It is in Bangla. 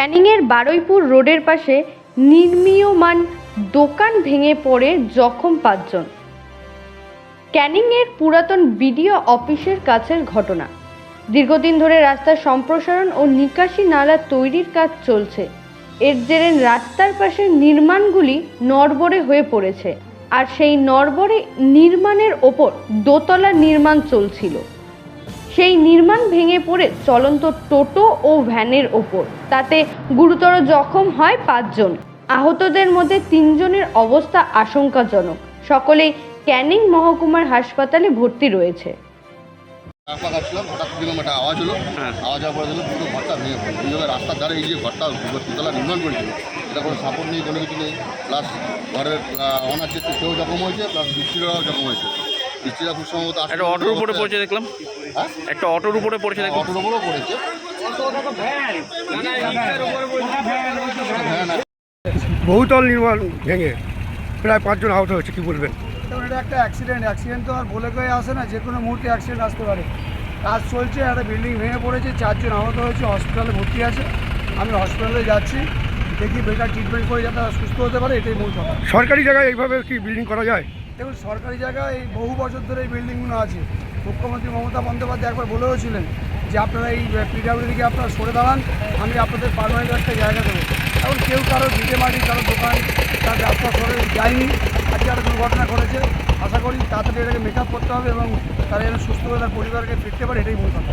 ক্যানিংয়ের বারুইপুর রোডের পাশে নির্মীয়মান দোকান ভেঙে পড়ে জখম পাঁচজন। ক্যানিংয়ের পুরাতন বিডিও অফিসের কাছের ঘটনা। দীর্ঘদিন ধরে রাস্তার সম্প্রসারণ ও নিকাশি নালা তৈরির কাজ চলছে। এর জেরে রাস্তার পাশে নির্মাণগুলি নড়বড়ে হয়ে পড়েছে। আর সেই নড়বড়ে নির্মাণের ওপর দোতলা নির্মাণ চলছিল। সেই নির্মাণ ভেঙে পড়ে চলন্ত টোটো ও ভ্যানের ওপর। তাতে গুরুতর জখম হয় পাঁচজন। আহতদের মধ্যে তিনজনের অবস্থা আশঙ্কাজনক। সকলেই ক্যানিং মহকুমার হাসপাতালে ভর্তি রয়েছে। রাস্তা কাটছিলাম হঠাৎ দিলাম একটা আওয়াজ হলো। আওয়াজ হওয়ার পরে দিলাম পুরো ঘরটা ভেঙে পড়ল এই রাস্তার ধারে এই যে ঘরটা দুতলা নির্মাণ করেছিল এটা কোনো সাপোর্ট নেই কোনো কিছু নেই। প্লাস ঘরের অনার সেও জখম হয়েছে প্লাস বৃষ্টিরাও জখম হয়েছে। খুব সম্ভবত একটা অটোর উপরে পড়েছে দেখলাম। হ্যাঁ? একটা অটোর উপরে পড়েছে দেখলাম। অটোর উপরেও পড়েছে। বহুতল নির্মাণ ভেঙে প্রায় পাঁচজন আহত হয়েছে কি বলবেন? এটা একটা অ্যাক্সিডেন্ট অ্যাক্সিডেন্ট তো আর বলে কয়ে আসে না যে কোনো মুহূর্তে অ্যাক্সিডেন্ট আসতে পারে। কাজ চলছে একটা বিল্ডিং ভেঙে পড়েছে চারজন আহত হয়েছে হসপিটালে ভর্তি আছে। আমি হসপিটালে যাচ্ছি দেখি বেটার ট্রিটমেন্ট করে যাতে সুস্থ হতে পারে এটাই মূল কথা। সরকারি জায়গায় এইভাবে কি বিল্ডিং করা যায়? দেখুন, সরকারি জায়গায় এই বহু বছর ধরে এই বিল্ডিংগুলো আছে। মুখ্যমন্ত্রী মমতা বন্দ্যোপাধ্যায় একবার বলেও ছিলেন যে আপনারা এই পিডাব্লিউডিকে আপনারা সরে দাঁড়ান, আমি আপনাদের পারমানেন্ট একটা জায়গা দেবো। এখন কেউ কারও ভিটে মাটি, কারও দোকান, তার রাস্তা সরে যায়নি। আজকে একটা দুর্ঘটনা ঘটেছে। আশা করি তাড়াতাড়ি এটাকে মেকআপ করতে হবে এবং তারা যেন সুস্থ হয়ে তার পরিবারকে ফিরতে পারে, এটাই মূল কথা।